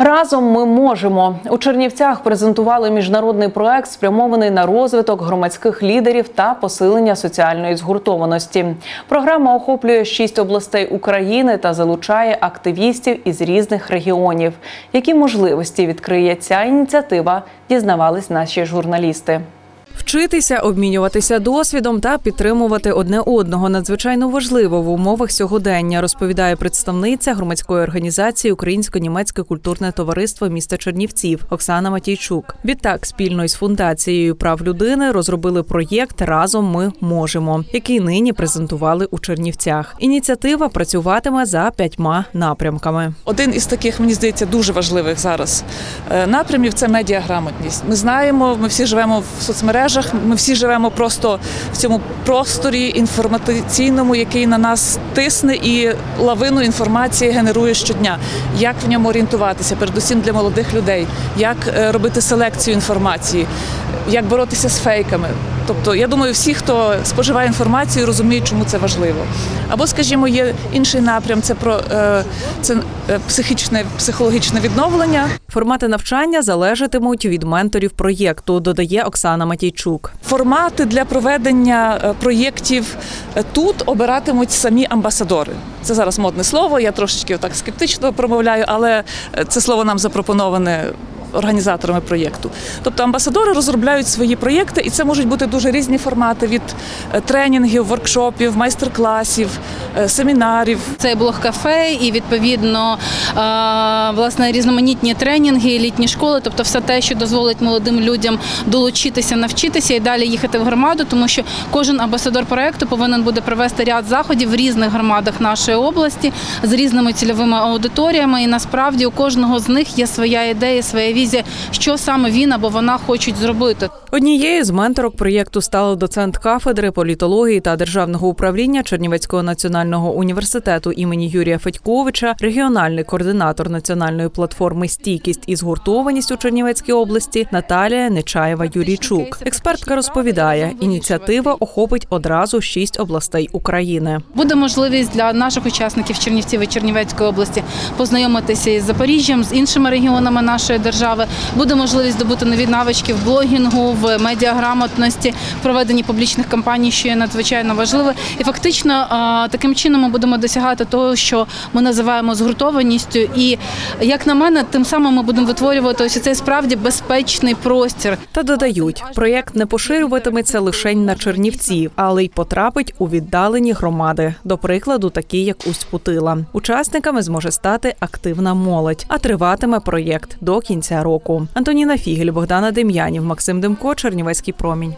Разом ми можемо у Чернівцях презентували міжнародний проект, спрямований на розвиток громадських лідерів та посилення соціальної згуртованості. Програма охоплює шість областей України та залучає активістів із різних регіонів. Які можливості відкриє ця ініціатива? Дізнавались наші журналісти. Вчитися, обмінюватися досвідом та підтримувати одне одного надзвичайно важливо в умовах сьогодення, розповідає представниця громадської організації Українсько-німецьке культурне товариство міста Чернівців Оксана Матійчук. Відтак, спільно із фундацією прав людини розробили проєкт Разом ми можемо, який нині презентували у Чернівцях. Ініціатива працюватиме за п'ятьма напрямками. Один із таких, мені здається, дуже важливих зараз е, напрямів це медіаграмотність. Ми знаємо, ми всі живемо в соцмережах, ми всі живемо просто в цьому просторі інформаційному, який на нас тисне і лавину інформації генерує щодня. Як в ньому орієнтуватися, передусім для молодих людей, як е, робити селекцію інформації, як боротися з фейками. Тобто, я думаю, всі, хто споживає інформацію, розуміють, чому це важливо. Або, скажімо, є інший напрям це про е, це е, психічне психологічне відновлення. Формати навчання залежатимуть від менторів проєкту, додає Оксана Матійчук. Формати для проведення е, проєктів тут обиратимуть самі амбасадори. Це зараз модне слово. Я трошечки так скептично промовляю, але це слово нам запропоноване. Організаторами проєкту, тобто амбасадори розробляють свої проєкти, і це можуть бути дуже різні формати від е, тренінгів, воркшопів, майстер-класів, е, семінарів. Це блог-кафе і відповідно е, власне різноманітні тренінги, літні школи, тобто все те, що дозволить молодим людям долучитися, навчитися і далі їхати в громаду, тому що кожен амбасадор проекту повинен буде провести ряд заходів в різних громадах нашої області з різними цільовими аудиторіями. І насправді у кожного з них є своя ідея, своя візія, що саме він або вона хочуть зробити. Однією з менторок проєкту стала доцент кафедри політології та державного управління Чернівецького національного університету імені Юрія Федьковича, регіональний координатор національної платформи Стійкість і згуртованість у Чернівецькій області Наталія Нечаєва Юрійчук. Експертка розповідає, ініціатива охопить одразу шість областей України. Буде можливість для наших учасників Чернівців і Чернівецької області познайомитися із Запоріжжям, з іншими регіонами нашої держави. Буде можливість здобути нові навички в блогінгу, в медіаграмотності, в проведенні публічних кампаній, що є надзвичайно важливе. І фактично таким чином ми будемо досягати того, що ми називаємо згуртованістю. І як на мене, тим самим ми будемо витворювати ось цей справді безпечний простір. Та додають, проєкт не поширюватиметься лише на Чернівці, але й потрапить у віддалені громади. До прикладу, такі як Усть-Путила. Учасниками зможе стати активна молодь, а триватиме проєкт до кінця року. Антоніна Фігель, Богдана Дем'янів, Максим Демко, Чернівецький промінь.